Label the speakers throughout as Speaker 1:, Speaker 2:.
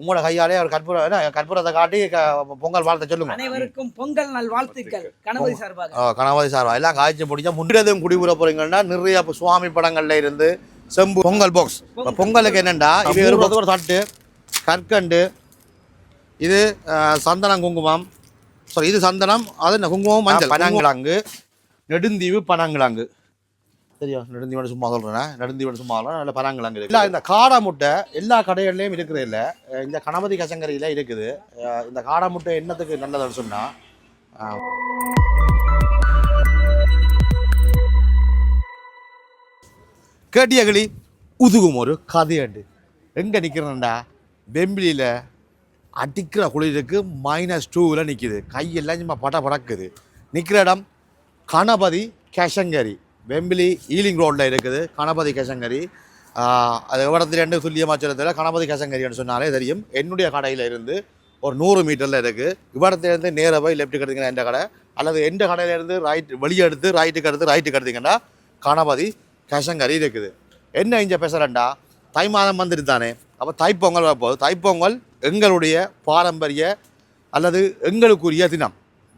Speaker 1: உங்களோட கையாலே ஒரு கற்பூரம் என்ன, கற்பூரத்தை காட்டி பொங்கல் வாழ்த்த சொல்லுங்க.
Speaker 2: அனைவருக்கும் பொங்கல் நல் வாழ்த்துக்கள். கணபதி சார்பாக.
Speaker 1: கணபதி சார்வா எல்லாம் காய்ச்சி முடிஞ்சா முன்றதும் குடிபுற போறீங்கன்னா நிறைய சுவாமி படங்கள்ல இருந்து செம்பு பொங்கல் பாக்ஸ் பொங்கலுக்கு என்னண்டா? இவ ஒரு தட்டு கற்கண்டு இது சந்தனம் குங்குமம். சாரி இது சந்தனம் அது குங்குமம் மஞ்சள். பனங்கிழங்கு. நெடுந்தீவு பனங்கிழங்கு. சரியா நெடுந்தீவோட சும்மா சொல்கிறேன் நெடுந்தீவோட சும்மா நல்ல பனங்கிழங்கு இல்லை இந்த காடை முட்டை எல்லா கடைகள்லையும் இருக்கிறது இல்லை. இந்த கணபதி கசங்கரியில இருக்குது. இந்த காடை முட்டை என்னத்துக்கு நல்லதுன்னு சொன்னால் ஆ, கேட்டியகளி உதுகும் ஒரு கதையாண்டு. எங்கே நிற்கிறேன்டா வெம்பிலியில் அடிக்கிற குளிருக்கு மைனஸ் டூவில் நிற்கிது கையெல்லாம் சும்மா பட படக்குது நிற்கிற இடம் கணபதி கேஷங்கரி வெம்பிலி ஈலிங் ரோட்டில் இருக்குது. கணபதி கேஷங்கரி அது இடத்துல ரெண்டு துல்லியமாக சொல்லத்தில் கணபதி கேசங்கரின்னு சொன்னாலே தெரியும். என்னுடைய கடையில் இருந்து ஒரு நூறு மீட்டரில் இருக்குது இவ்விடத்துலேருந்து நேராக போய் லெஃப்ட்டுக்கு எடுத்தீங்கன்னா எந்த கடை? அல்லது எந்த கடையிலேருந்து ரைட் வெளியே எடுத்து ரைட்டுக்கு எடுத்து ரைட்டுக்கு எடுத்தீங்கன்னா கணபதி கேசங்கரி இருக்குது. என்ன இங்கே பேசுகிறேன்டா தை மாதம் வந்துட்டு தானே. அப்போ தைப்பொங்கல் வரப்போகுது. தைப்பொங்கல் எங்களுடைய பாரம்பரிய அல்லது எங்களுக்குரிய தினம்.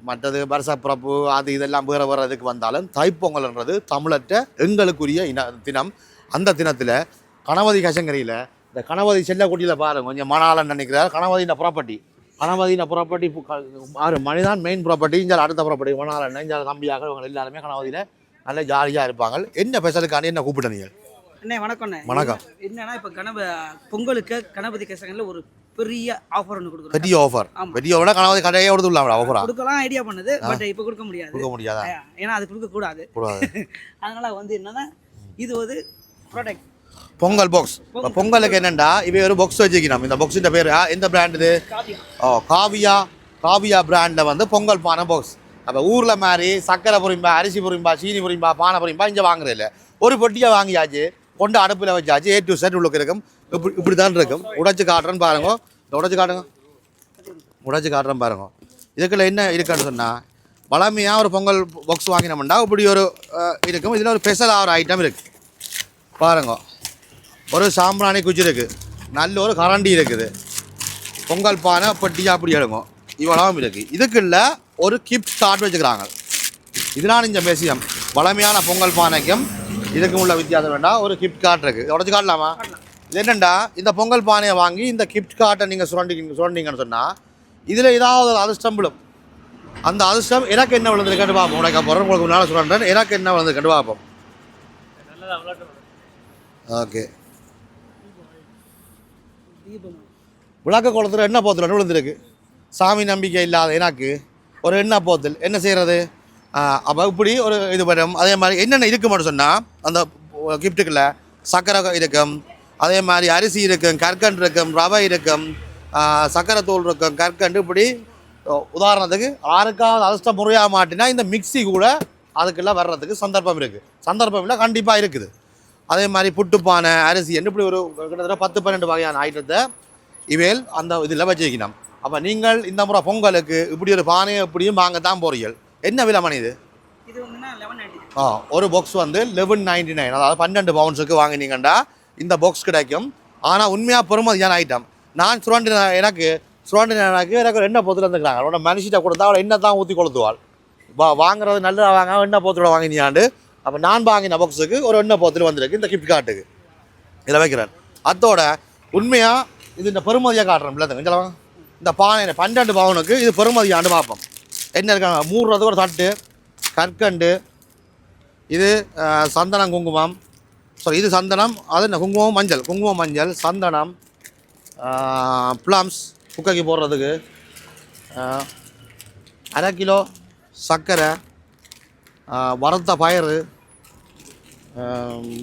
Speaker 1: மற்றது வருஷப்பிறப்பு அது இதெல்லாம் வேறு வர்றதுக்கு வந்தாலும் தைப்பொங்கல்ன்றது தமிழற்ற எங்களுக்குரிய இன தினம். அந்த தினத்தில் கணபதி கசங்கரியில் இந்த கணபதி செல்லக்குட்டியில் பாருங்க கொஞ்சம் மணாலன் நினைக்கிறார். கணபதியின் ப்ராப்பர்ட்டி கணபதியின் ப்ராப்பர்ட்டி ஆறு மணிதான் மெயின் ப்ராப்பர்ட்டி இங்கே அடுத்த ப்ராப்பர்ட்டி மணாலன் இங்கே தம்பியாக இவங்க எல்லாருமே கணபதியில் நல்ல ஜாலியாக இருப்பாங்க. என்ன ஸ்பெஷலுக்காண்டி என்ன கூப்பிட்டு நீங்கள்
Speaker 2: அண்ணே வணக்கம்.
Speaker 1: வணக்கம்.
Speaker 2: என்னன்னா இப்ப கணப பொங்கலுக்கு கணபதி கேசங்கல்ல ஒரு பெரிய ஆஃபர் ஒன்று கொடுக்குறோம்
Speaker 1: பெரிய ஆஃபர். பெரிய விட கணபதி கடையே கொடுத்துடலாம் ஆஃபரா
Speaker 2: கொடுக்கலாம் ஐடியா பண்ணுது பட் இப்ப கொடுக்க முடியாது.
Speaker 1: கொடுக்க முடியாதா?
Speaker 2: ஏன்னா அது கொடுக்க கூடாது.
Speaker 1: கூடாது.
Speaker 2: அதனால வந்து என்னன்னா இது ஒரு ப்ராடக்ட்
Speaker 1: பொங்கல் பாக்ஸ் பொங்கலுக்கு என்னண்டா? இவ ஒரு பாக்ஸ் வச்சுக்கணும் இந்த பாக்ஸின் பேர் எந்த பிராண்ட் இது? ஓ காவியா. காவியா பிராண்டில் வந்து பொங்கல் பானை பாக்ஸ் அப்போ ஊரில் மாதிரி சக்கரை பொரிம்பா அரிசி பொரிம்பா சீனி பொரிம்பா பானை பொரிம்பா இங்கே வாங்குறது இல்லை ஒரு பொட்டியை வாங்கியாச்சு கொண்டு அடுப்பில் வச்சாச்சு ஏ டு செட் உள்ளுக்கு இருக்கும். இப்படி இப்படி தான் இருக்கும். உடைச்சு காட்டுறேன்னு பாருங்க. உடைச்சு காட்டுங்க. உடைச்சு காட்டுறேன் பாருங்க. இதுக்குள்ள என்ன இருக்குன்னு சொன்னால் வளமையாக ஒரு பொங்கல் பாக்ஸ் வாங்கினோம்னா இப்படி ஒரு இருக்கும். இதில் ஒரு ஸ்பெஷலாக ஒரு ஐட்டம் இருக்குது பாருங்க. ஒரு சாம்பிராணி குச்சி இருக்குது நல்ல ஒரு கரண்டி இருக்குது. பொங்கல் பானை பட்டியாக அப்படி எடுக்கும். இவ்வளவும் இருக்குது இதுக்குள்ள ஒரு கிஃப்ட் கார்டு வச்சுக்கிறாங்க. இதனால் இந்த விஷயம் வளமையான பொங்கல் பானைக்கும் இதுக்கும் உள்ள வித்தியாசம் வேண்டாம் ஒரு கிஃப்ட் கார்டு இருக்குது உடச்சு காட்டலாமா? இது என்னண்டா இந்த பொங்கல் பானையை வாங்கி இந்த கிஃப்ட் கார்ட்டை நீங்கள் சுரண்டி சுரண்டிங்கன்னு சொன்னால் இதில் ஏதாவது ஒரு அதிர்ஷ்டம் விழும். அந்த அதிர்ஷ்டம் எனக்கு என்ன விழுந்தது கண்டு பார்ப்போம் உனக்கு அப்புறம் உங்களுக்கு முன்னால் சுரண்டேன் எனக்கு என்ன விழுந்தது கண்டு பார்ப்போம் ஓகே. விளக்க குளத்தில் என்ன போத்தல் விழுந்திருக்கு சாமி நம்பிக்கை இல்லாத எனக்கு ஒரு என்ன போத்தல். என்ன செய்கிறது அப்போ இப்படி ஒரு இது வரும். அதே மாதிரி என்னென்ன இருக்கு சொன்னால் அந்த கிஃப்ட்டுக்குள்ள சக்கரை இருக்கும். அதே மாதிரி அரிசி இருக்கும் கற்கண்டு இருக்கும் ரவை இருக்கும் ஆ, சர்க்கரை தூள் இருக்கும் கற்கண்டு இப்படி உதாரணத்துக்கு யாருக்காவது அதிர்ஷ்டம் முறையாக மாட்டினா இந்த மிக்ஸி கூட அதுக்கெல்லாம் வர்றதுக்கு சந்தர்ப்பம் இருக்குது சந்தர்ப்பம் இல்லை கண்டிப்பாக இருக்குது. அதே மாதிரி புட்டுப்பானை அரிசி இப்படி ஒரு கிட்டத்தட்ட பத்து பன்னெண்டு வகையான ஐட்டத்தை இவையில் அந்த இதில் வச்சிருக்கணும். அப்போ நீங்கள் இந்த முறை பொங்கலுக்கு இப்படி ஒரு பானையை இப்படியும் வாங்க தான் போறீர்கள். என்ன விலை மணி இது? ஆ ஒரு பாக்ஸ் வந்து லெவன் நைன்டி நைன் அதாவது பன்னெண்டு பவுன்ஸுக்கு வாங்கினீங்கன்னா இந்த பாக்ஸ் கிடைக்கும். ஆனால் உண்மையாக பெருமதியான ஐட்டம் நான் சுரண்டி எனக்கு சுரண்டி எனக்கு எனக்கு ஒரு எண்ணெய் போத்துல இருந்துக்கிறாங்க அவனோட மனுஷிட்ட கொடுத்தா அவளை எண்ணெய் தான் ஊற்றி கொளுத்துவாள். வா வாங்குறது நல்லதாக வாங்க எண்ணெய் போத்தோட வாங்கினியாண்டு. அப்போ நான் வாங்கின பாக்ஸுக்கு ஒரு எண்ணெய் போத்தில் வந்திருக்கு இந்த கிஃப்ட் கார்ட்டுக்கு இதில் வைக்கிறேன். அதோட உண்மையாக இது இந்த பெருமதியாக காட்டுறேன் இல்லை இதில் வாங்க இந்த பானை பன்னெண்டு பவுனுக்கு இது பெருமதியாண்டு பார்ப்போம். என்ன இருக்காங்க? மூடுறதுக்கு ஒரு தட்டு கற்கண்டு இது சந்தனம் குங்குமம் சாரி இது சந்தனம் அது என்ன? குங்குமம் மஞ்சள். குங்குமம் மஞ்சள் சந்தனம் ப்ளம்ஸ் குக்கைக்கு போடுறதுக்கு. அரை கிலோ சர்க்கரை வறுத்த பயிறு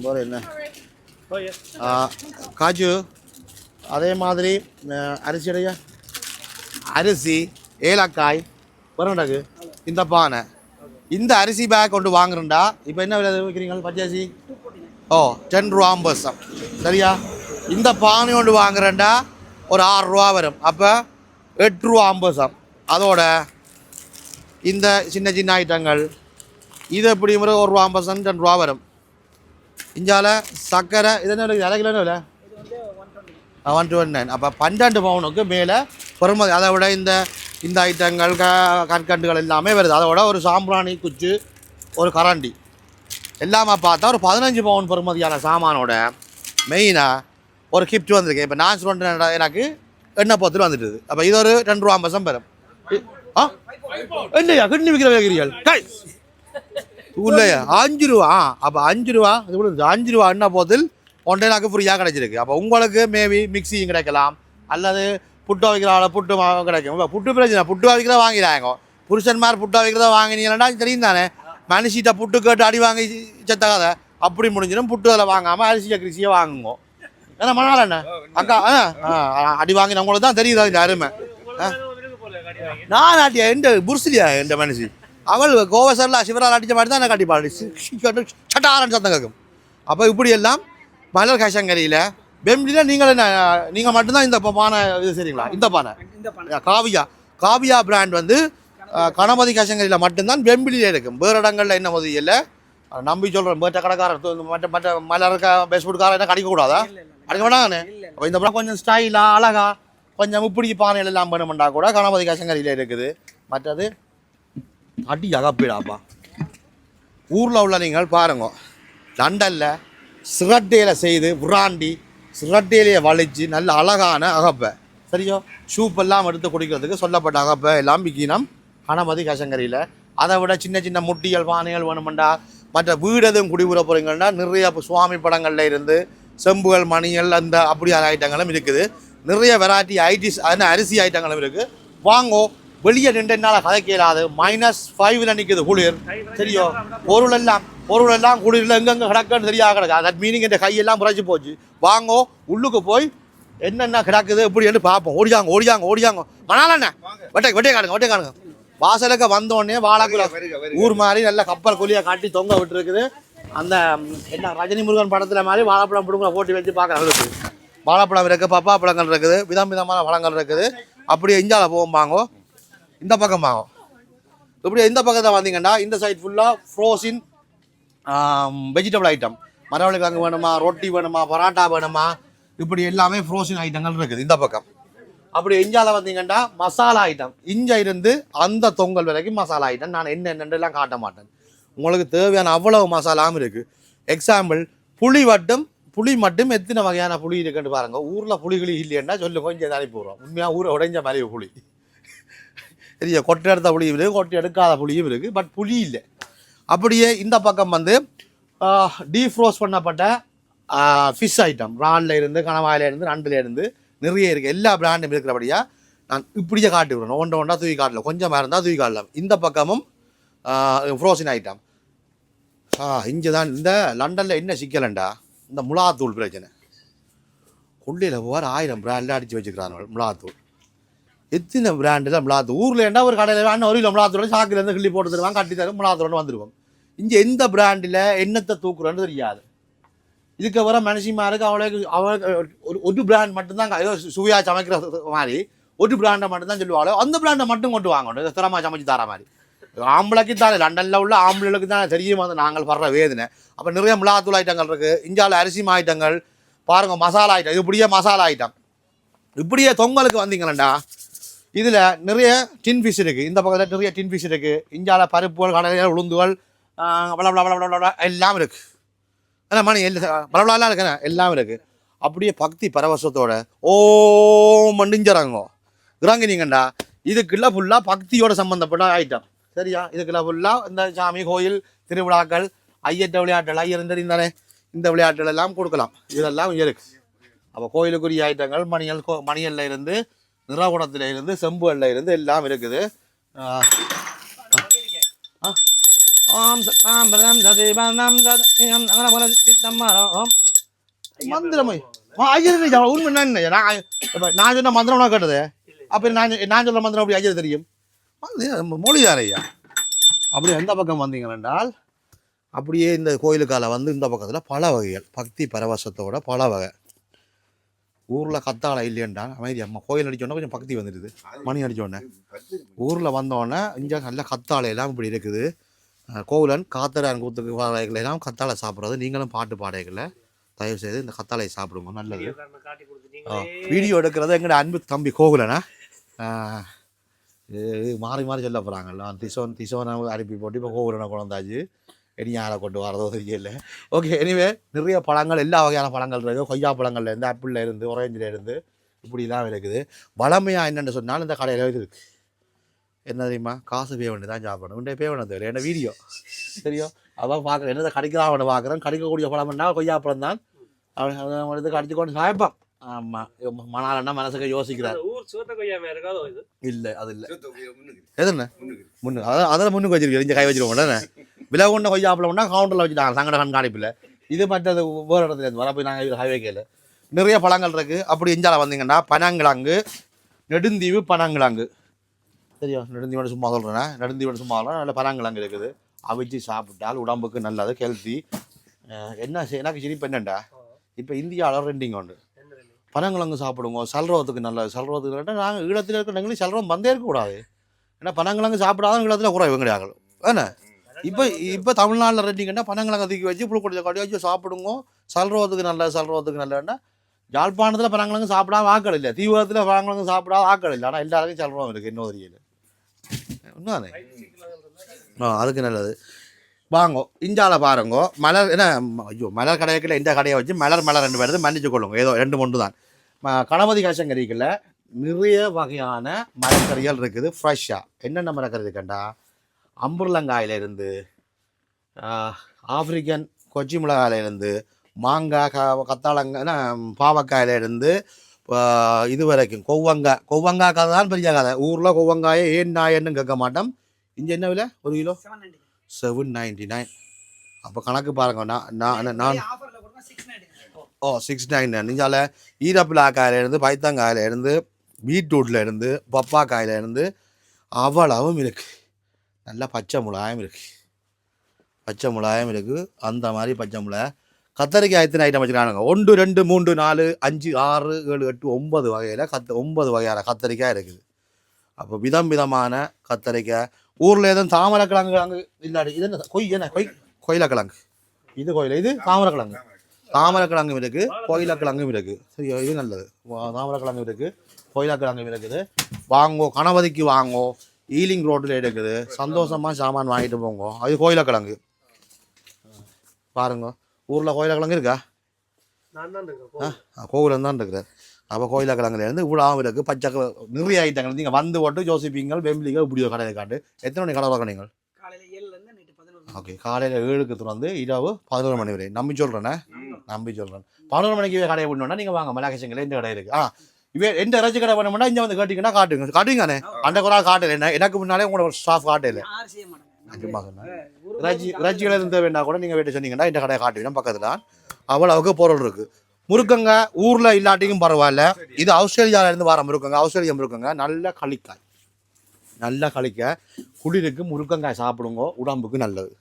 Speaker 1: வேறு என்ன? காஜு அதே மாதிரி அஹ், அரிசி அடையா அரிசி ஏலக்காய் வரண்டாக்கு இந்த பானை. இந்த அரிசி பேக் கொண்டு வாங்குறேன்டா. இப்போ என்ன விலை விற்கிறீங்க பச்சரிசி ஓ டென் ரூபா ஐம்பது சம் சரியா? இந்த பானை கொண்டு வாங்குறேன்டா ஒரு ஆறு ரூபா வரும். அப்போ எட்டு ரூபா ஐம்பது சம் அதோட இந்த சின்ன சின்ன ஐட்டங்கள் இது எப்படி ஒரு ஒரு ரூபா ஐம்பது சம் ரெண்டு ரூபா வரும். இஞ்சால சர்க்கரை இது என்ன விலை? அரை கிலோ விலை? ஒன் டுவெண்ட்டி நைன் அப்போ பன்னெண்டு பவுனுக்கு மேலே பெருமதி அதை விட இந்த இந்த ஐட்டங்கள் க கற்கண்டுகள் எல்லாமே வருது. அதோட ஒரு சாம்பிராணி குச்சி ஒரு கரண்டி. எல்லாமே பார்த்தா ஒரு பதினஞ்சு பவுன் பெறுமதியான சாமானோட மெயினாக ஒரு கிஃப்ட் வந்திருக்கு. இப்போ நான் சொல்கிறேன் எனக்கு எண்ணெய் பத்தில் வந்துட்டுது. அப்போ இது ஒரு ரெண்டு ரூபா ஐம்பது சம்பரம் ஆ? இல்லையா? கிட்னி விற்கிற வைக்கிறீர்கள் கை இல்லையா? அஞ்சு ரூபா. ஆ அப்போ அஞ்சு ரூபா இது கூட அஞ்சு ரூபா எண்ணெய் போத்தில் ஒன்றைனாக்கு ஃப்ரீயாக கிடைச்சிருக்கு. அப்போ உங்களுக்கு மேபி மிக்சியும் கிடைக்கலாம். அல்லது புட்டு வைக்கிற புட்டு கிடைக்கும். புட்டு பிரச்சனை புட்டு வைக்கிறத வாங்கிடாங்க. புருஷன்மார் புட்டு வைக்கிறத வாங்கினீங்கன்னா தெரியும் தானே மனுஷிட்ட புட்டு கேட்டு அடி வாங்கி செத்தகாத அப்படி முடிஞ்சிடும் புட்டு அதில் வாங்காமல் அரிசியை கிரிசியை வாங்குங்க. ஏன்னா மணால் என்ன? அக்கா ஆ ஆ, அடி வாங்கினவங்களுக்கு தான் தெரியுது இந்த அருமை? ஆ. நான் ஆட்டியா எந்த புருசிலியா எந்த மனுஷி? அவள் கோவசரில் சிவரால் அடித்த மாதிரி தான் எனக்கு அடிப்பாள் சட்டாரன் சத்தம் கேட்கும். அப்போ இப்படி எல்லாம் மலர் கஷங்கரியில் பெம்டியில் நீங்கள் என்ன நீங்கள் மட்டும்தான் இந்த ப- பானை இது சரிங்களா இந்த பானை. காவியா. காவியா பிராண்ட் வந்து கணபதி கஷங்கரியில் மட்டும்தான் வெம்பிலியில் இருக்கும். வேறு இடங்களில் என்ன மதி இல்லை. நம்பி சொல்கிறேன் மற்ற கடைக்காரர் மற்ற மற்ற மலர் பெஸ்ட்ஃபுட்காரர் என்ன கடிக்கக்கூடாதா அடிக்க வேணாங்கண்ணே அப்போ இந்த படம் கொஞ்சம் ஸ்டைலாக அழகா கொஞ்சம் இப்படி பானைகள் எல்லாம் பண்ணமுண்டா கூட கணபதி கஷங்கரியில் இருக்குது. மற்றது அடி அகப்பிடாப்பா. ஊரில் உள்ள நீங்கள் பாருங்க. லண்டனில் சிரட்டையில் செய்து புராண்டி சிரட்டையிலேயே வளைச்சு நல்ல அழகான அகப்பை. சரியோ? சூப் எல்லாம் எடுத்து குடிக்கிறதுக்கு சொல்லப்பட்ட அகப்பை எல்லாம் விற்கினோம் கணபதி கசங்கரியில். அதை விட சின்ன சின்ன முட்டிகள் பானைகள் வேணுமெண்டா மற்ற வீடு எதுவும் குடிபுற போகிறீங்கன்னா நிறைய இப்ப சுவாமி படங்கள்ல இருந்து செம்புகள் மணிகள் அந்த அப்படியான ஐட்டங்களும் இருக்குது. நிறைய வெரைட்டி ஐட்டிஸ் அது அரிசி ஐட்டங்களும் இருக்குது வாங்கோ வெளியே நின்று என்னால் கதைக்க இயலாது. மைனஸ் ஃபைவ்ல நிற்குது குளிர். சரியோ பொருள் எல்லாம் பொருள் எல்லாம் குளிரில் எங்கெங்க கிடக்குன்னு தெரியாது கிடக்கு. தட் மீனிங் என் கையெல்லாம் புரைச்சி போச்சு. வாங்கோ உள்ளுக்கு போய் என்னென்ன கிடக்குது எப்படின்னு பார்ப்போம். ஓடியாங்க ஓடியாங்க ஓடியாங்க. மணாலண்ணே வெட்டை வெட்டை காடுங்க வெட்டை காடுங்க வாசலுக்கு வந்தோடனே வாழக்குள்ள ஊர் மாதிரி நல்ல கப்பல் கொல்லியை காட்டி தொங்க விட்டுருக்குது. அந்த என்ன ரஜினி முருகன் படத்தில் மாதிரி வாழைப்பழம் பிடுங்க போட்டி வச்சு பார்க்குறாங்க இருக்குது வாழைப்பழம் இருக்குது பப்பா பழங்கள் இருக்குது விதம் விதமான பழங்கள் இருக்குது. அப்படியே இஞ்சால போவோம் வாங்கோ. இந்த பக்கம் வாங்கோ. இப்படி இந்த பக்கத்தில் வந்தீங்கன்னா இந்த சைட் ஃபுல்லாக ஃப்ரோசின் வெஜிடபிள் ஐட்டம் மரவள்ளி கிழங்கு வேணுமா ரொட்டி வேணுமா பரோட்டா வேணுமா இப்படி எல்லாமே ஃப்ரோசின் ஐட்டங்கள் இருக்குது இந்த பக்கம். அப்படி இஞ்சால வந்தீங்கன்னா மசாலா ஐட்டம் இஞ்ச இருந்து அந்த தொங்கல் வரைக்கும் மசாலா ஐட்டம் நான் என்னென்னலாம் காட்ட மாட்டேன். உங்களுக்கு தேவையான அவ்வளவு மசாலாவும் இருக்குது எக்ஸாம்பிள் புளி மட்டும் புளி மட்டும் எத்தனை வகையான புளி இருக்குன்னு பாருங்கள் ஊரில் புளிகளி இல்லைன்னா சொல்லு கொஞ்சம் தானே போகிறோம் உண்மையாக ஊரை உடைஞ்ச மாதிரி புளி. சரியா கொட்டை எடுத்த புளியும் இருக்குது கொட்டை எடுக்காத புளியும் இருக்குது பட் புளி இல்லை. அப்படியே இந்த பக்கம் வந்து டீஃப்ரோஸ் பண்ணப்பட்ட ஃபிஷ் ஐட்டம் ப்ராண்டில் இருந்து கணவாயில இருந்து நண்டுல இருந்து நிறைய இருக்குது எல்லா பிராண்டும் இருக்கிறபடியாக நான் இப்படியே காட்டி விடணும் ஒன்று ஒன்றா தூக்கி காட்டல. கொஞ்சமாக இருந்தால் தூக்கி காட்டலாம். இந்த பக்கமும் ஃப்ரோசன் ஐட்டம் ஆ இங்கே தான் இந்த லண்டனில் என்ன சிக்கலண்டா? இந்த முலாத்தூள் பிரச்சனை. கொள்ளையில் போகிற ஆயிரம் பிராண்டில் அடித்து வச்சுக்கிறாங்க முலாத்தூள். எத்தனை பிராண்டில் மிளாத்தூள் ஊரில் என்ன ஒரு கடையில் அண்ணன் ஒரு கிலோ மிளாத்தூள் சாக்கிலேருந்து கிள்ளி போட்டு தருவாங்க கட்டி தருவோம் மிளாத்தூள் வந்துருவோம் இங்கே எந்த பிராண்டில் என்னத்தை தூக்குறோன்னு தெரியாது. இதுக்கப்புறம் மனுஷிமா மனுஷிமாருக்கு அவளுக்கு அவளுக்கு ஒரு ஒரு பிராண்ட் மட்டும்தான் ஏதோ சுவையாக சமைக்கிற மாதிரி. ஒரு பிராண்டை மட்டும்தான் சொல்லுவாளோ அந்த பிராண்டை மட்டும் கொண்டு வாங்கணும் திறமா சமைச்சு தர மாதிரி. ஆம்பளைக்கு தானே லண்டனில் உள்ள ஆம்பளைகளுக்கு தான் தெரியும். அது நாங்கள் படுற வேதனை. அப்போ நிறைய மிளகாத்தூள் ஐட்டங்கள் இருக்குது இந்தியாவில் அரிசி ஐட்டங்கள் பாருங்க மசாலா ஐட்டம் இது இப்படியே மசாலா ஐட்டம் இப்படியே தொங்கலுக்கு வந்தீங்களா இதில் நிறைய டின் ஃபிஷ் இருக்குது இந்த பக்கத்தில் நிறைய டின் ஃபிஷ் இருக்குது இந்தியாவில் பருப்புகள் கடலைகள் உளுந்துகள் எல்லாம் இருக்குது ஆனால் மணி எல்லா பரவலாலாம் இருக்குண்ணே எல்லாம் இருக்குது அப்படியே பக்தி பரவசத்தோட ஓ மண்டிஞ்சறாங்கோ. இறங்கினீங்கண்டா இதுக்குள்ள ஃபுல்லாக பக்தியோட சம்மந்தப்பட்ட ஐட்டம் சரியா? இதுக்குள்ள ஃபுல்லாக இந்த சாமி கோயில் திருவிழாக்கள் ஐயட்ட விளையாட்டுகள் ஐயர் தெரிந்தானே இந்த விளையாட்டுகள் எல்லாம் கொடுக்கலாம். இதெல்லாம் இருக்கு. அப்போ கோயிலுக்குரிய ஐட்டங்கள் மணியல் கோ மணியல்ல இருந்து நிறகுணத்தில் இருந்து செம்புகளில் இருந்து எல்லாம் இருக்குது. ஆம் ச- ஆம் பரம் சதீபம் சத நிகம் அங்கன சித்தம் மரம். மந்திரமை ஆ, ஐயர் இல்லை, அவன் உண்மை என்ன நான் இப்ப நான் சொன்ன மந்திரம்னா உனக்கு கேட்டது? அப்ப நான் நான் சொல்ற மந்திரம் அப்படி ஐயர் தெரியும்? அது மொழிதார் ஐயா. அப்படி எந்த பக்கம் வந்தீங்க என்றால் அப்படியே இந்த கோயிலுக்கால வந்து இந்த பக்கத்தில் பல வகைகள். பக்தி பரவசத்தோட பல வகை. ஊரில் கத்தாழை இல்லையண்டா அமைதி அம்மா கோயில் அடிச்சோன்னா கொஞ்சம் பக்தி வந்துடுது. மணி அடிச்சோடனே ஊரில் வந்தோடனே இங்கே நல்ல கத்தாழை எல்லாம் இப்படி இருக்குது. கோவலன் காத்தரான் கூத்துக்கு வாழைகள் எல்லாம் கத்தாழை சாப்பிட்றது. நீங்களும் பாட்டு பாடைகளை தயவு செய்து இந்த கத்தாழையை சாப்பிடுங்க. நல்லது. வீடியோ எடுக்கிறது எங்களோட அன்பு தம்பி கோகுலனா? இது மாறி மாறி சொல்ல போகிறாங்கல்ல திசோன் திசோனை அனுப்பி போட்டு இப்போ கோகுலனை குழந்தாச்சு இனி யாரை கொண்டு வரதோ தெரியல. ஓகே எனிவே நிறைய பழங்கள் எல்லா வகையான பழங்கள் இருக்குது கொய்யா பழங்கள்லேருந்து ஆப்பிளில் இருந்து ஒரேஞ்சில் இருந்து இப்படிலாம் இருக்குது. வளமையாக என்னென்னு சொன்னால் இந்த கடையில் இருக்குது. என்ன தெரியுமா? காசு பே பண்ணி தான் சாப்பிடணும் உண்டே பே பண்ணது இல்லை. என்ன வீடியோ சரியோ? அதான் பார்க்குறேன் என்னதை கடிக்கலாம் அவனை பார்க்குறேன் கடிக்கக்கூடிய பழம்னா கொய்யா பழம் தான். அவன் அவன் எடுத்து கடிச்சு கொண்டு சாய்ப்பான் ஆமாம் மணாலன்னா மனசுக்கு யோசிக்கிறார்.
Speaker 3: அந்த ஊர் சோத்த கொய்யாம இருக்காதோ இது.
Speaker 1: இல்லை அது இல்லை. எதுண்ணே முன்னு அதான் அதில் முன்னுக்கு வச்சிருக்கீங்க. இங்கே கை வச்சிருக்க மாட்டேன் விலை கொண்ட கொய்யா பழம்னா கவுண்டரில் வச்சுட்டாங்க. சங்கட கண்காணிப்பில். இது மற்றது வேறு இடத்துல இருந்து வர போய் நாங்கள் ஹைவேக்கில் நிறைய பழங்கள் இருக்குது அப்படி இஞ்சால வந்தீங்கன்னா பனங்கிழங்கு நெடுந்தீவு பனங்கிழங்கு. தெரியும். நெடுந்தீவோட சும்மா சொல்கிறேன் நெடுந்தீவோட சும்மா நல்ல பனங்கிழங்கு இருக்குது அவிச்சு சாப்பிட்டால் உடம்புக்கு நல்லது ஹெல்த்தி என்ன எனக்கு சிரிப்பு என்னண்டா? இப்போ இந்தியாவில் ரெண்டிங் உண்டு? பனங்கிழங்கு சாப்பிடுங்க சல்ரோத்துக்கு நல்லது சல்ரோத்துக்கு நாங்கள் ஈழத்தில் இருக்கிறவங்களும் சல்ரோம் வந்தே இருக்கக்கூடாது. ஏன்னா பனங்கிழங்கு சாப்பிடாத ஈழத்தில் குறைவு கிடையாது. என்ன? இப்போ இப்போ தமிழ்நாட்டில் ரெண்டிங்கன்னா பனங்கிழங்கு தூக்கி வச்சு புழுக்கொடியில் கட்டி வச்சு சாப்பிடுங்க. சல்ரோத்துக்கு நல்லது சல்ரோத்துக்கு நல்லதுன்னா யாழ்ப்பாணத்தில் பனங்கிழங்கு சாப்பிடாம ஆக்கள் இல்லை. தீவிரத்தில் பனங்கிழங்கு சாப்பிடாத ஆக்கள் இல்லை. ஆனால் எல்லாருக்கும் சல்ரோம் இருக்குது இன்னும் இன்னும் ஆ அதுக்கு நல்லது. வாங்கோ இஞ்சால பாருங்கோ. மலர் என்ன ஐயோ மலர் கடையில் இந்த கடையை வச்சு மலர் மலர் ரெண்டு பேருந்து மன்னிச்சு கொள்ளுங்க. ஏதோ ரெண்டு மூன்று தான். கணபதி காசங்கரிக்கில் நிறைய வகையான மரக்கறிகள் இருக்குது ஃப்ரெஷ்ஷாக என்னென்ன மரக்கறி இருக்குண்டா அம்புர்லங்காயிலிருந்து ஆப்பிரிக்கன் கொச்சி மிளகாயிலிருந்து மாங்காய் க கத்தாழங்க இப்போ இது வரைக்கும். கொவ்வங்காய் கொவ்வங்காய் கதை தான் பெரிய கதை. ஊரில் கொவ்வங்காயை ஏன் நாயன்னு கேட்க மாட்டோம். இங்கே என்ன விலை? ஒரு கிலோ?
Speaker 2: செவன் நைன்டி
Speaker 1: நைன் அப்போ கணக்கு பாருங்க. நான் நான் நான் ஓ சிக்ஸ் நைன் நிஞ்சால ஈரப்பிலாக்காயில காயிலேருந்து பைத்தங்காயிலேருந்து பீட்ரூட்லேருந்து பப்பாக்காயிலேருந்து இருந்து அவ்வளவும் இருக்குது நல்ல பச்சை மிளகாயும் இருக்குது பச்சை மிளகாயும் இருக்குது அந்த மாதிரி பச்சை மிளகாய் கத்தரிக்காய் எத்தனை ஐட்டம் வச்சுருக்காங்க ஒன்று ரெண்டு மூன்று நாலு அஞ்சு ஆறு ஏழு எட்டு ஒன்பது வகையில் கத்த ஒன்பது வகையான கத்தரிக்காய் இருக்குது. அப்போ விதம் விதமான கத்தரிக்காய். ஊரில் எதுவும் தாமரைக்கிழங்கு அங்கே இல்லாடி இது என்ன? கொய் என்ன? கொய் கொயிலக்கிழங்கு இது கோயில் இது தாமரைக்கிழங்கு தாமரைக்கிழங்கும் இருக்குது கோயிலக்கிழங்கும் இருக்குது சரி இது நல்லது. தாமரக்கிழங்கும் இருக்குது கோயிலக்கிழங்கும் இருக்குது. வாங்கோ கணபதிக்கு வாங்கோ. ஈலிங் ரோட்டில் எடுக்குது. சந்தோஷமாக சாமான் வாங்கிட்டு போங்க. அது கோயிலக்கிழங்கு பாருங்க. ஊரில் கோயிலக்கிழங்கு இருக்கா?
Speaker 3: நான் தான் இருக்கேன்
Speaker 1: ஆ, கோகுலம் தான் இருக்கிறார் அப்போ கோயிலக்கிழங்குலேருந்து இவ்வளோ இருக்குது பச்சை நிறைய ஐட்டங்கள் நீங்கள் வந்து போட்டு ஜோசிப்பீங்கள் வெம்பிலிங்க இப்படி ஒரு கடையை காட்டு. எத்தனை மணி கடை நீங்கள்?
Speaker 2: பதினோரு
Speaker 1: ஓகே காலையில் ஏழுக்கு திறந்து இரவு பதினோரு மணி வரை. நம்பி சொல்கிறேனே நம்பி சொல்கிறேன் பதினோரு மணிக்கு கடையை விடணும்னா நீங்கள் வாங்க. மலாகேஷங்கில் இந்த கடை இருக்குது ஆ இவே எந்த இறைச்சி கடை பண்ணணும்னா இங்கே வந்து கேட்டிங்கன்னா காட்டுங்க. காட்டுங்கண்ணே. அந்த குரா காட்டல. என்ன? எனக்கு முன்னாலே உங்களோட ஸ்டாஃப் காட்டல. இறைச்சிகள் இருந்து வேணா கூட நீங்கள் வீட்டை சொன்னீங்கன்னா இந்த கடையை காட்டுவீங்க பக்கத்தில். அவ்வளவுக்கு பொருள் இருக்குது முருக்கங்க ஊரில் இல்லாட்டியும் பரவாயில்ல. இது ஆஸ்திரேலியால இருந்து வர முருக்கங்க ஆஸ்திரேலியா முருக்கங்க நல்ல களிக்காய். நல்ல களிக்காய். குளிருக்கு முருக்கங்காய் சாப்பிடுங்க. உடம்புக்கு நல்லது.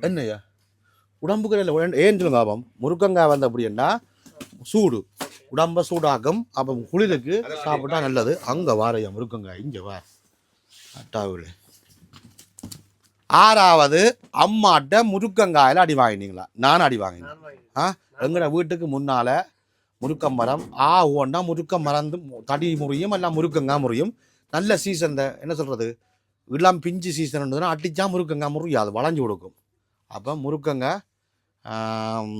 Speaker 1: என்னய்யா? உடம்புக்கு நல்ல உடன்- ஏன் சொல்லுங்க பாபம் முருக்கங்காய் வந்து அப்படின்னா சூடு. உடம்ப சூடாக்கும். அப்போ குளிருக்கு சாப்பிட்டா நல்லது. அங்கே வாரையா முருக்கங்காய் இங்கே வா. அட்டாவில் ஆறாவது அம்மாட்ட முருக்கங்காயில் அடி வாங்கினீங்களா? நான் அடி வாங்கினேன். ஆ? எங்களோட வீட்டுக்கு முன்னால் முருக்க மரம். ஆ ஓண்டா முருக்க மறந்து தடி முறியும் எல்லாம் முருக்கங்காய் முறியும். நல்ல சீசன் என்ன சொல்கிறது இளம் பிஞ்சு சீசன் இருந்ததுன்னா அடிச்சா முருக்கங்காய் முறியும் அது வளைஞ்சு கொடுக்கும். அப்போ முருக்கங்காய் ஆம்,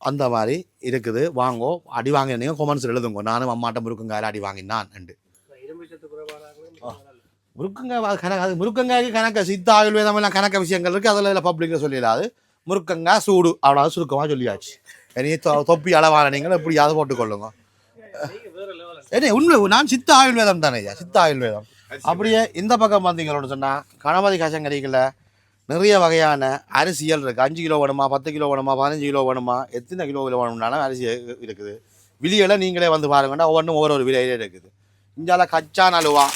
Speaker 1: அந்த மாதிரி இருக்குது. வாங்கோ அடி வாங்கினீங்க கொமெண்ட்ஸ் எழுதுங்க. நானும் அம்மாட்ட முருக்கங்காயில் அடி வாங்கினான்
Speaker 3: குறைபாடாக
Speaker 1: முருக்கங்காய் வா- கணக்கு அது முருக்கங்காய்க்கு கணக்கு சித்த ஆயுர்வேதம் எல்லாம் கணக்க விஷயங்கள் இருக்குது அதில் இதில் பப்ளிக்கில் சொல்லிடாது முருக்கங்காய் சூடு அவ்வளோ சுருக்கமாக சொல்லியாச்சு. இனி தொ- தொப்பி அளவான நீங்கள் எப்படியாவது போட்டுக்கொள்ளுங்க. என்ன உண்மை நான் சித்த ஆயுர்வேதம் தானே ஐயா? சித்த ஆயுர்வேதம் அப்படியே இந்த பக்கம் பார்த்தீங்களோட சொன்னால் கணபதி கசங்கரிகளில் நிறைய வகையான அரிசிகள் இருக்குது அஞ்சு கிலோ வேணுமா பத்து கிலோ வேணுமா பதினஞ்சு கிலோ வேணுமா எத்தனை கிலோ கிலோ வேணும்னாலும் அரிசி இருக்குது. விலையில நீங்களே வந்து பாருங்கன்னா ஒவ்வொன்றும் ஒவ்வொரு ஒரு விலையிலே இருக்குது. இஞ்சால கச்சான் அலுவா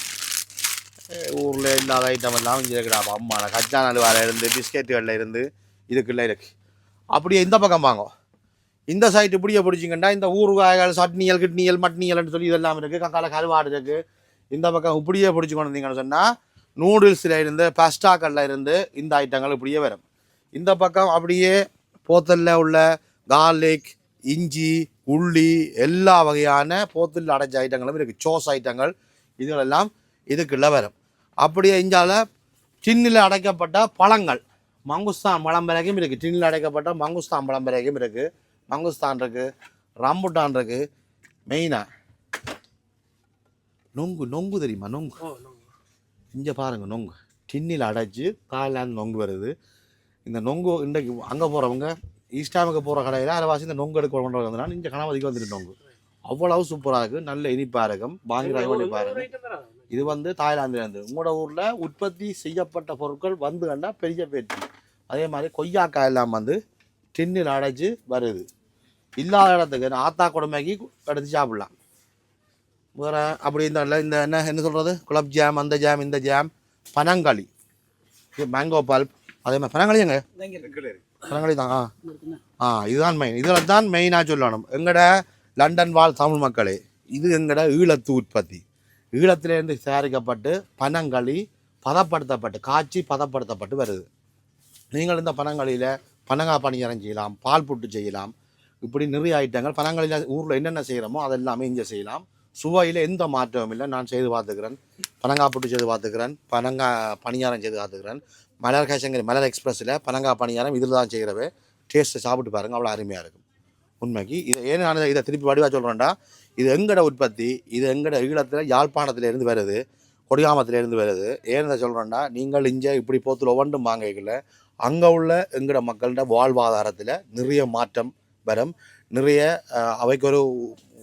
Speaker 1: ஊரில் இல்லாத ஐட்டம் எல்லாம் இங்கே இருக்குடா அம்மால கச்சா நலுவால இருந்து பிஸ்கெட்டுகளில் இருந்து இதுக்குள்ளே இருக்குது அப்படியே இந்த பக்கம் வாங்க. இந்த சைட் இப்படியே பிடிச்சிங்கன்னா இந்த ஊறுகாய்கள் சட்னியல் கிட்னியல் மட்னியல்னு சொல்லி இதெல்லாம் இருக்குது கக்கால கருவாடு இருக்குது இந்த பக்கம் இப்படியே பிடிச்சி கொண்டு வந்தீங்கன்னு சொன்னால் நூடுல்ஸில் இருந்து பஸ்டாக்கல்ல இருந்து இந்த ஐட்டங்கள் இப்படியே வரும். இந்த பக்கம் அப்படியே போத்தலில் உள்ள கார்லிக் இஞ்சி உள்ளி எல்லா வகையான போத்தலில் அடைச்ச ஐட்டங்களும் இருக்குது சோஸ் ஐட்டங்கள் இதுகளெல்லாம் இதுக்குள்ளே வரும். அப்படியே இஞ்சால டின்னில் அடைக்கப்பட்ட பழங்கள். மங்குஸ்தான் பழம் வரைக்கும் இருக்குது டின்னில் அடைக்கப்பட்ட மங்குஸ்தான் பழம் வரைக்கும் இருக்குது மங்குஸ்தான் இருக்குது ரம்புட்டான் இருக்குது மெயினாக நொங்கு நொங்கு தெரியுமா? நொங்கு. இங்கே பாருங்க நொங்கு. டின்னில் அடைச்சி தாய்லாந்து நொங்கு வருது. இந்த நொங்கு இன்றைக்கு அங்கே போகிறவங்க ஈஸ்டாமுக்கு போகிற கடையில் அரைவாசி இந்த நொங்கு எடுக்க வந்ததுனால இங்கே கணவதிக்கு வந்துட்டு நொங்கு. அவ்வளவு சூப்பராக இருக்குது நல்ல இனிப்பாக இருக்கும். வாங்கி ட்ரை இது வந்து தாய்லாந்துலேருந்து. உங்களோட ஊரில் உற்பத்தி செய்யப்பட்ட பொருட்கள் வந்து கண்டா பெரிய பேட்டி அதே மாதிரி கொய்யாக்காய் எல்லாம் வந்து டின்னில் அடைச்சு வருது. இல்லாத இடத்துக்கு ஆத்தா கொடுமைக்கு எடுத்து சாப்பிடலாம். வேறு அப்படி இந்த இந்த என்ன என்ன சொல்கிறது குலப் ஜாம் அந்த ஜாம் இந்த ஜாம் பனங்களி. இது மேங்கோ பல்ப் அதே மாதிரி பனங்காளி எங்க?
Speaker 2: பனங்காளி
Speaker 1: பனங்களி தான் ஆ. ஆ இதுதான் மெயின் இதில் தான் மெயினாக சொல்லணும். எங்கட லண்டன் வாழ் தமிழ் மக்களே இது எங்கட ஈழத்து உற்பத்தி. ஈழத்திலேருந்து தயாரிக்கப்பட்டு பனங்களி பதப்படுத்தப்பட்டு காய்ச்சி பதப்படுத்தப்பட்டு வருது. நீங்கள் இந்த பனங்களியில் பனங்காய் பணியாரம் செய்யலாம் பால் புட்டு செய்யலாம் இப்படி நிறைய ஐட்டங்கள். பனங்களில் ஊரில் என்னென்ன செய்கிறோமோ அதெல்லாமே இங்கே செய்யலாம். சுவையில் எந்த மாற்றமும் இல்லை. நான் செய்து பார்த்துக்கிறேன். பனங்காய் புட்டு செய்து பார்த்துக்கிறேன். பனங்காய் பணியாரம் செய்து பார்த்துக்கிறேன். மலர் கேசங்கரி மலர் எக்ஸ்பிரஸில் பனங்காய் பணியாரம் இதில் தான் செய்கிறவே டேஸ்ட்டை சாப்பிட்டு பாருங்கள் அவ்வளோ அருமையாக இருக்கும். உண்மைக்கு இதை ஏன் நான் இதை திருப்பி வடிவாக சொல்கிறேன்டா இது எங்கட உற்பத்தி? இது எங்கட ஈழத்தில் யாழ்ப்பாணத்திலேருந்து வருது கொடியாமத்திலேருந்து வருது. ஏன்னு சொல்கிறோன்னா நீங்கள் இங்கே இப்படி போத்துல ஒவ்வொன்றும் வாங்கிக்கல அங்கே உள்ள எங்கட மக்கள்கிட்ட வாழ்வாதாரத்தில் நிறைய மாற்றம் வரும். நிறைய அவைக்கு ஒரு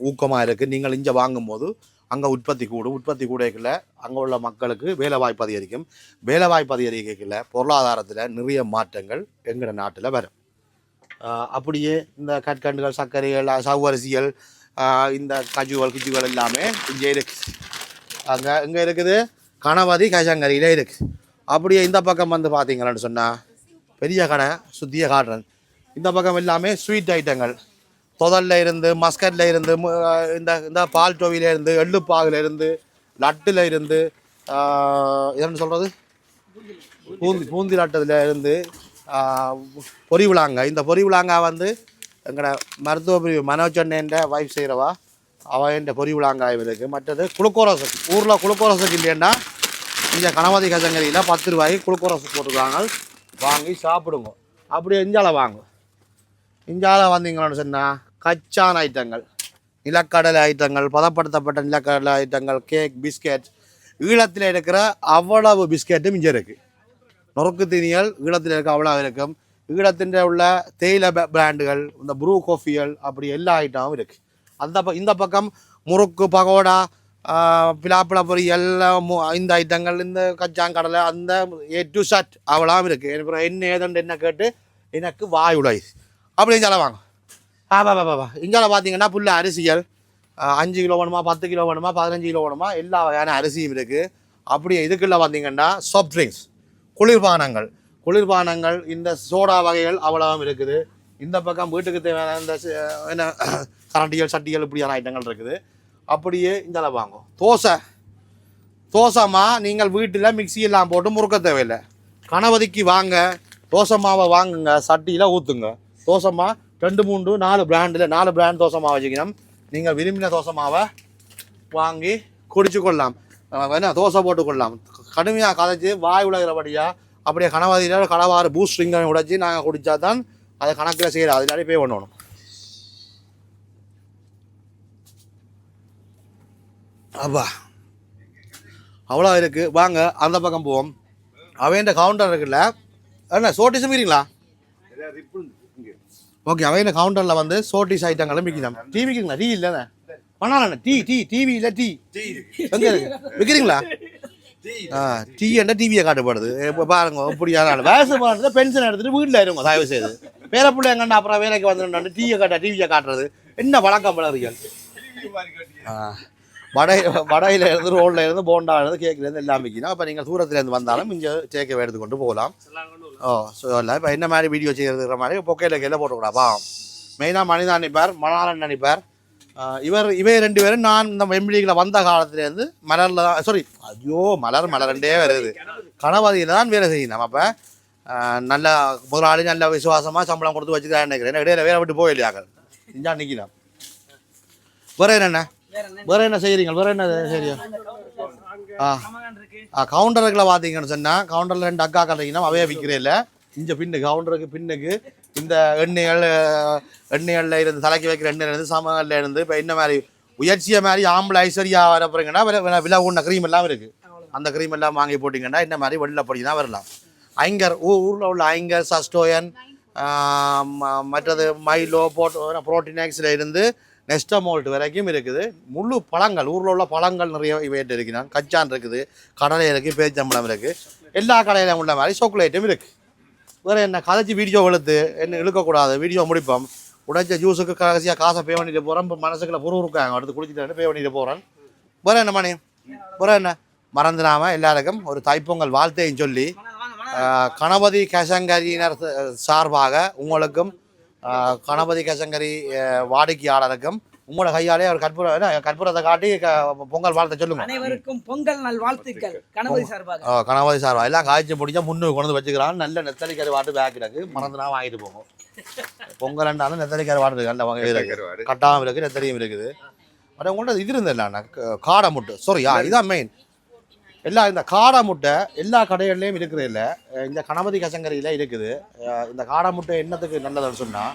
Speaker 1: ஊக்கமாக இருக்குது நீங்கள் இங்கே வாங்கும்போது அங்கே உற்பத்தி கூடும். உற்பத்தி கூடக்கல அங்கே உள்ள மக்களுக்கு வேலை வாய்ப்பு அதிகரிக்கும். வேலை வாய்ப்பு அதிகரிக்கல பொருளாதாரத்தில் நிறைய மாற்றங்கள் எங்கட நாட்டில் வரும். அப்படியே இந்த கற்கண்டுகள் சர்க்கரைகள் அஹ் சவ்வரிசிகள் இந்த கஜுவல் குஜுவல் எல்லாமே இங்கே இருக்குது அங்கே இங்கே இருக்குது. கணவாதி கஜங்கரியில் இருக்குது அப்படியே இந்த பக்கம் வந்து பார்த்தீங்களான்னு சொன்னால் பெரிய கடை சுத்திய காட்டுறேன். இந்த பக்கம் எல்லாமே ஸ்வீட் ஐட்டங்கள். தொதல்ல இருந்து மஸ்கட்ல இருந்து இந்த இந்த பால் டோவிலேருந்து எள்ளுப்பாகுல இருந்து லட்டுல இருந்து என்ன சொல்கிறது பூந்தி பூந்தி லட்டத்தில் இருந்து பொறி பொரி விழாங்க இந்த பொரி விழாங்க வந்து எங்களோட மருத்துவ பிரிவு மனோஜன்ன்ற வைஃப் செய்கிறவா அவன் பொரி விழாங்காய் இருக்குது மற்றது குளுக்கோரசு. ஊரில் குளுக்கோரசுக்கு இல்லைன்னா இங்கே கணபதி கஜங்கரியில் பத்து ரூபாய்க்கு குளுக்கோரசு போட்டுருக்காங்க. வாங்கி சாப்பிடுங்க. அப்படியே இஞ்சால வாங்க. இஞ்சால வந்தீங்கன்னு சொன்னால் கச்சான ஐட்டங்கள். நிலக்கடலை ஐட்டங்கள் பதப்படுத்தப்பட்ட நிலக்கடலை ஐட்டங்கள் கேக் பிஸ்கெட் ஈழத்தில் இருக்கிற அவ்வளவு பிஸ்கெட்டும் இங்கே இருக்குது நொறுக்கு தீனிகள் ஈழத்தில் இருக்க அவ்வளோ இருக்கும். ஈழத்தின் உள்ள தேயிலை ப- பிராண்டுகள் இந்த ப்ரூ காஃபிகள் அப்படி எல்லா ஐட்டமும் இருக்குது அந்த ப இந்த பக்கம் முறுக்கு பகோடா பிலாப்பிள பொரி எல்லாம் மு- இந்த ஐட்டங்கள் இந்த கச்சாங்கடலை அந்த ஏ டு சட் அவ்வளோவும் இருக்குது எனக்கு என்ன ஏதோண்டு என்ன கேட்டு எனக்கு வாய் உழையுது அப்படி இஞ்சால வாங்க ஆ பா பா பா இங்கால பார்த்தீங்கன்னா புல்ல அரிசிகள் அஞ்சு கிலோ வேணுமா பத்து கிலோ வேணுமா பதினஞ்சு கிலோ வேணுமா எல்லா வகையான அரிசியும் இருக்குது அப்படி இதுக்குள்ள பார்த்தீங்கன்னா சாஃப்ட் ட்ரிங்க்ஸ் குளிர்பானங்கள் குளிர்பானங்கள் இந்த சோடா வகைகள் அவ்வளவும் இருக்குது. இந்த பக்கம் வீட்டுக்கு தேவையான இந்த என்ன கரண்டிகள் சட்டிகள் இப்படியான ஐட்டங்கள் இருக்குது. அப்படியே இந்த வாங்கும் தோசை. தோசைமா நீங்கள் வீட்டில் மிக்சியெல்லாம் போட்டு முறுக்க தேவையில்லை. கணபதிக்கு வாங்க. தோசை மாவை வாங்குங்க. சட்டியில் ஊற்றுங்க தோசை மா ரெண்டு மூன்று நாலு பிராண்டில் நாலு பிராண்ட் தோசை மாவு வச்சுக்கணும். நீங்கள் விரும்பின தோசை மாவை வாங்கி குடிச்சு கொள்ளலாம். என்ன தோசை போட்டு கொள்ளலாம். கடுமையாக கதைச்சி வாய் உலகிறபடியாக அப்படியே கணவதியில் கடவாறு பூஸ்ட் ரிங்கை உடைச்சி நாங்கள் குடித்தா தான் அதை கணக்கில் செய்கிறோம் அதனால பே பண்ணணும் அப்பா அவ்வளோ இருக்குது வாங்க அந்த பக்கம் போவோம். அவன் கவுண்டர் இருக்குல்ல என்ன சோட்டிஸும் விற்கிறீங்களா ஓகே அவன் கவுண்டரில் வந்து சோட்டிஸ் ஐட்டங்களும் விற்கிறான் டீ விற்கிறீங்களா டீ இல்லைண்ணே பண்ணாலண்ணே டீ டீ டிவி இல்லை டீ. எங்கே இருக்கு? விற்கிறீங்களா ஆ டீ என்ன டிவியை காட்டுப்படுது இப்போ பாருங்க இப்படியான வயசு பண்ணுறது பென்ஷன் எடுத்துட்டு வீட்டில் இருங்க தயவு செய்து பேர பிள்ளை அப்புறம் வேலைக்கு வந்துட்டு டீயை காட்ட டிவியை காட்டுறது என்ன வழக்கம் பழகிறீர்கள் ஆ வடை வடையில இருந்து ரோட்ல இருந்து போண்டா இருந்து கேக்ல இருந்து எல்லாம் விற்கணும் அப்போ நீங்கள் தூரத்துல இருந்து வந்தாலும் இங்கே டேக்கை எடுத்து கொண்டு போகலாம் ஓ ஸோ இல்லை இப்போ என்ன மாதிரி வீடியோ செய்யறதுங்கிற மாதிரி பொக்கையில் கையில் போட்டுக்கூடாப்பா மெயினாக மனிதா நினைப்பார் மணாலன் நினைப்பார் இவர் இவை ரெண்டு பேரும் நான் இந்த எம்பிடிகளை வந்த காலத்துலேருந்து மலரில் தான் சாரி ஐயோ மலர் மலரண்டே வருது. கணபதியில் தான் வேலை செய்யணும். அப்போ நல்ல முதலாளி நல்ல விசுவாசமாக சம்பளம் கொடுத்து வச்சுக்கிறேன் நினைக்கிறேன். இடையில வேலை விட்டு போயில்லையாக்கள் செஞ்சா நிற்கலாம் வேற என்னண்ணே
Speaker 2: வேற என்ன
Speaker 1: என்ன செய்கிறீங்க வேற என்ன செய்றீங்க? ஆ ஆ கவுண்டருக்குள்ள பார்த்தீங்கன்னு சொன்னால் கவுண்டரில் ரெண்டு அக்கா கதைங்கன்னா அவையே விற்கிறே இல்லை. இங்கே பின்னுக்கு கவுண்டருக்கு பின்னுக்கு இந்த எண்ணெய்கள் எண்ணெய்களில் இருந்து தலைக்கு வைக்கிற எண்ணெயில இருந்து சமங்கல்ல இருந்து இப்போ என்ன மாதிரி உயர்ச்சியை மாதிரி ஆம்பளை ஐஸ்வர்யா வர போகிறீங்கன்னா விலை உண்ண க்ரீம் எல்லாம் இருக்குது அந்த க்ரீம் எல்லாம் வாங்கி போட்டிங்கன்னா இந்த மாதிரி வெளியில் படி தான் வரலாம். ஐங்கர் ஊ ஊரில் உள்ள ஐங்கர் சஸ்டோயன் மற்றது மைலோ போட்டோ புரோட்டீனேக்ஸில் இருந்து நெஸ்டமோல்ட் வரைக்கும் இருக்குது. முழு பழங்கள் ஊரில் உள்ள பழங்கள் நிறைய இவைட்டு இருக்குன்னா கச்சான் இருக்குது கடலை இருக்குது பேச்சம்பழம் இருக்குது எல்லா கடையிலும் உள்ள மாதிரி சாக்லேட்டும் இருக்குது வேறு என்ன கதைச்சி வீடியோ வெளுத்து என்ன இழுக்கக்கூடாது வீடியோ முடிப்போம். உடைச்ச ஜூஸுக்கு கடைசியாக காசை பே பண்ணிட்டு போகிறோம் இப்போ மனசுக்குள்ள புரு அடுத்து குடிச்சிட்டு பே பண்ணிட்டு போகிறேன் வேறு என்ன மணி? வேறு என்ன? மறந்துடாமல் எல்லாருக்கும் ஒரு தைப்பொங்கல் வாழ்த்தையும் சொல்லி கணபதி கசங்கரியினர் சார்பாக உங்களுக்கும் கணபதி கசங்கரி வாடிக்கையாளருக்கும் உங்களோட கையாலே ஒரு கற்பூர கற்பூரத்தை காட்டி பொங்கல் வாழ்த்தை சொல்லுங்க.
Speaker 2: அனைவருக்கும் பொங்கல் நல் வாழ்த்துக்கள். கணபதி சார்பாக.
Speaker 1: கணபதி சார்பா. எல்லாம் காய்ச்சி பிடிச்சா முன்னு கொண்டு வந்து வச்சுக்கிறான். நல்ல நெத்தலி கறி வாட்டு பேக்கிடக்கு மறந்துனா வாங்கிட்டு போகும் பொங்கல் ரெண்டாலும் நெத்தலி கறி வாட்டு இருக்கு. நல்ல வகை இருக்கு. கட்டாமல் இருக்குது நெத்தலியும் இருக்குது. பட் உங்கள்ட்ட இது இருந்தில்ல காடை முட்டை. சாரியா இதான் மெயின் எல்லா இந்த காடை முட்டை எல்லா கடைகள்லையும் இருக்கிறது இல்லை. இந்த கணபதி கசங்கரியில் இருக்குது. இந்த காடை முட்டை என்னத்துக்கு நல்லதுன்னு சொன்னால்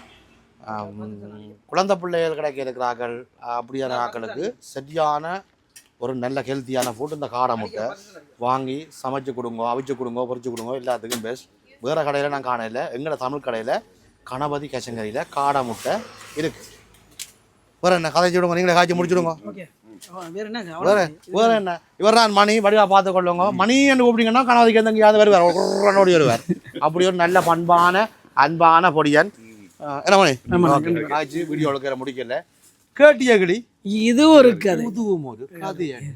Speaker 1: குழந்தை பிள்ளைகள் கிடைக்க இருக்கிறார்கள். அப்படியான ஆட்களுக்கு சரியான ஒரு நல்ல ஹெல்த்தியான ஃபுட் இந்த காடை முட்டை வாங்கி சமைச்சு கொடுங்க அவிச்சு கொடுங்க பொரிச்சு கொடுங்க எல்லாத்துக்கும் பெஸ்ட் வேறு கடையில் நான் காணல எங்களோட தமிழ் கடையில் கணபதி கசங்கரியில் காடை முட்டை இருக்குது வேறு என்ன? கதைச்சு விடுங்க நீங்களே காய்ச்சி முடிச்சுடுங்க.
Speaker 2: வேற என்ன?
Speaker 1: வேற என்ன? இவர் தான் மணி வடிவா பார்த்து கொள்ளுங்க. மணி என்று கூப்பிட்டீங்கன்னா கணவதிக்கு எங்கேயாவது வருவார்? குர்ரனோடி வருவார். அப்படி ஒரு நல்ல பண்பான அன்பான பொடியன். என்ன வீடியோ முடிக்கல. கேட்டிய கிளி?
Speaker 2: இதுவும் இருக்காது
Speaker 1: முதுவும் போது கதையன்